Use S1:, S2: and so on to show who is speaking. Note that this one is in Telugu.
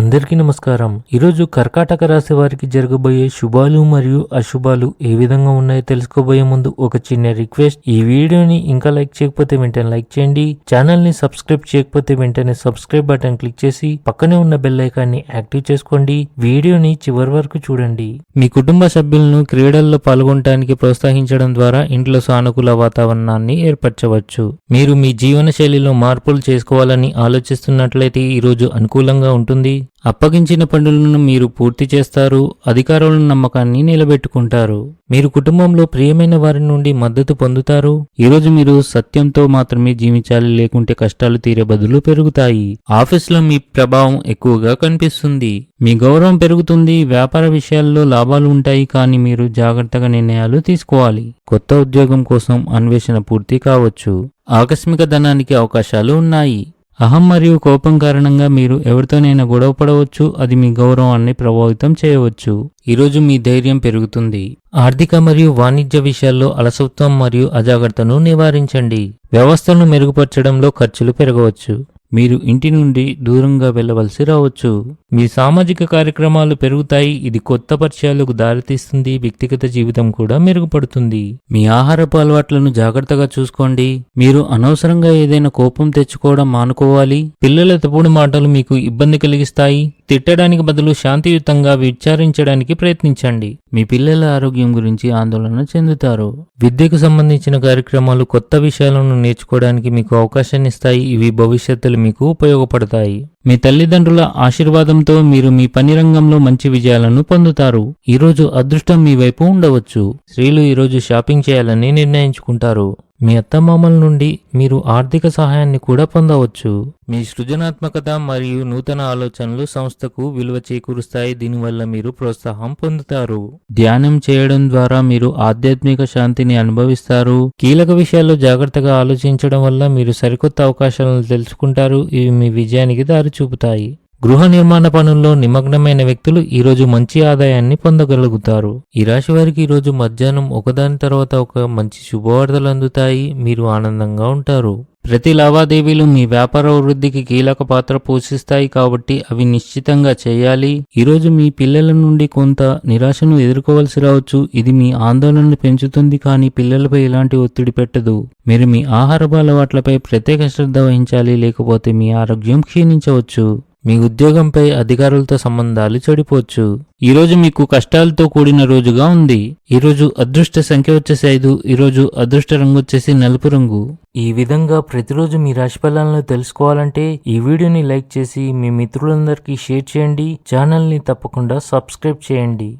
S1: అందరికీ నమస్కారం. ఈరోజు కర్కాటక రాశి వారికి జరగబోయే శుభాలు మరియు అశుభాలు ఏ విధంగా ఉన్నాయో తెలుసుకోబోయే ముందు ఒక చిన్న రిక్వెస్ట్. ఈ వీడియోని ఇంకా లైక్ చేయకపోతే వెంటనే లైక్ చేయండి. ఛానల్ని సబ్స్క్రైబ్ చేయకపోతే వెంటనే సబ్స్క్రైబ్ బటన్ క్లిక్ చేసి పక్కనే ఉన్న బెల్ ఐకాన్ని యాక్టివ్ చేసుకోండి. వీడియోని చివరి వరకు చూడండి. మీ కుటుంబ సభ్యులను క్రీడల్లో పాల్గొనడానికి ప్రోత్సహించడం ద్వారా ఇంట్లో సానుకూల వాతావరణాన్ని ఏర్పరచవచ్చు. మీరు మీ జీవన శైలిలో మార్పులు చేసుకోవాలని ఆలోచిస్తున్నట్లయితే ఈరోజు అనుకూలంగా ఉంటుంది. అప్పగించిన పనులను మీరు పూర్తి చేస్తారు అధికారుల నమ్మకాన్ని నిలబెట్టుకుంటారు. మీరు కుటుంబంలో ప్రియమైన వారి నుండి మద్దతు పొందుతారు. ఈరోజు మీరు సత్యంతో మాత్రమే జీవించాలి లేకుంటే కష్టాలు తీరే బదులు పెరుగుతాయి. ఆఫీస్లో మీ ప్రభావం ఎక్కువగా కనిపిస్తుంది. మీ గౌరవం పెరుగుతుంది వ్యాపార విషయాల్లో లాభాలు ఉంటాయి కానీ మీరు జాగ్రత్తగా నిర్ణయాలు తీసుకోవాలి. కొత్త ఉద్యోగం కోసం అన్వేషణ పూర్తి కావచ్చు. ఆకస్మిక ధనానికి అవకాశాలు ఉన్నాయి. అహం మరియు కోపం కారణంగా మీరు ఎవరితోనైనా గొడవ పడవచ్చు అది మీ గౌరవాన్ని ప్రభావితం చేయవచ్చు. ఈరోజు మీ ధైర్యం పెరుగుతుంది. ఆర్థిక మరియు వాణిజ్య విషయాల్లో అలసత్వం మరియు అజాగ్రత్తను నివారించండి. వ్యవస్థను మెరుగుపరచడంలో ఖర్చులు పెరగవచ్చు. మీరు ఇంటి నుండి దూరంగా వెళ్ళవలసి రావచ్చు. మీ సామాజిక కార్యక్రమాలు పెరుగుతాయి. ఇది కొత్త పరిచయాలకు దారితీస్తుంది. వ్యక్తిగత జీవితం కూడా మెరుగుపడుతుంది. మీ ఆహారపు అలవాట్లను జాగ్రత్తగా చూసుకోండి. మీరు అనవసరంగా ఏదైనా కోపం తెచ్చుకోవడం మానుకోవాలి. పిల్లల తప్పుడు మాటలు మీకు ఇబ్బంది కలిగిస్తాయి. తిట్టడానికి బదులు శాంతియుతంగా విచారించడానికి ప్రయత్నించండి. మీ పిల్లల ఆరోగ్యం గురించి ఆందోళన చెందుతారు. విద్యకు సంబంధించిన కార్యక్రమాలు కొత్త విషయాలను నేర్చుకోవడానికి మీకు అవకాశాన్ని ఇస్తాయి. ఇవి భవిష్యత్తులో మీకు ఉపయోగపడతాయి. మీ తల్లిదండ్రుల ఆశీర్వాదంతో మీరు మీ పని రంగంలో మంచి విజయాలను పొందుతారు. ఈరోజు అదృష్టం మీ వైపు ఉండవచ్చు. స్త్రీలు ఈరోజు షాపింగ్ చేయాలని నిర్ణయించుకుంటారు. మీ అత్తమామల నుండి మీరు ఆర్థిక సహాయాన్ని కూడా పొందవచ్చు. మీ సృజనాత్మకత మరియు నూతన ఆలోచనలు సంస్థకు విలువ చేకూరుస్తాయి. దీనివల్ల మీరు ప్రోత్సాహం పొందుతారు. ధ్యానం చేయడం ద్వారా మీరు ఆధ్యాత్మిక శాంతిని అనుభవిస్తారు. కీలక విషయాల్లో జాగ్రత్తగా ఆలోచించడం వల్ల మీరు సరికొత్త అవకాశాలను తెలుసుకుంటారు. ఇవి మీ విజయానికి దారి చూపుతాయి గృహ నిర్మాణ పనుల్లో నిమగ్నమైన వ్యక్తులు ఈరోజు మంచి ఆదాయాన్ని పొందగలుగుతారు. ఈ రాశి వారికి ఈరోజు మధ్యాహ్నం ఒకదాని తర్వాత ఒక మంచి శుభవార్తలు అందుతాయి. మీరు ఆనందంగా ఉంటారు. ప్రతి లావాదేవీలు మీ వ్యాపార వృద్ధికి కీలక పాత్ర పోషిస్తాయి కాబట్టి అవి నిశ్చితంగా చేయాలి. ఈరోజు మీ పిల్లల నుండి కొంత నిరాశను ఎదుర్కోవలసి రావచ్చు. ఇది మీ ఆందోళనను పెంచుతుంది కానీ పిల్లలపై ఎలాంటి ఒత్తిడి పెట్టదు. మీరు మీ ఆహారపు అలవాట్లపై ప్రత్యేక శ్రద్ధ వహించాలి. లేకపోతే మీ ఆరోగ్యం క్షీణించవచ్చు. మీ ఉద్యోగంపై అధికారులతో సంబంధాలు చెడిపోవచ్చు. ఈరోజు మీకు కష్టాలతో కూడిన రోజుగా ఉంది. ఈరోజు అదృష్ట సంఖ్య వచ్చేసి ఐదు. ఈరోజు అదృష్ట రంగు వచ్చేసి నలుపు రంగు. ఈ విధంగా ప్రతిరోజు మీ రాశి ఫలాలను తెలుసుకోవాలంటే ఈ వీడియోని లైక్ చేసి మీ మిత్రులందరికీ షేర్ చేయండి. ఛానల్ని తప్పకుండా సబ్స్క్రైబ్ చేయండి.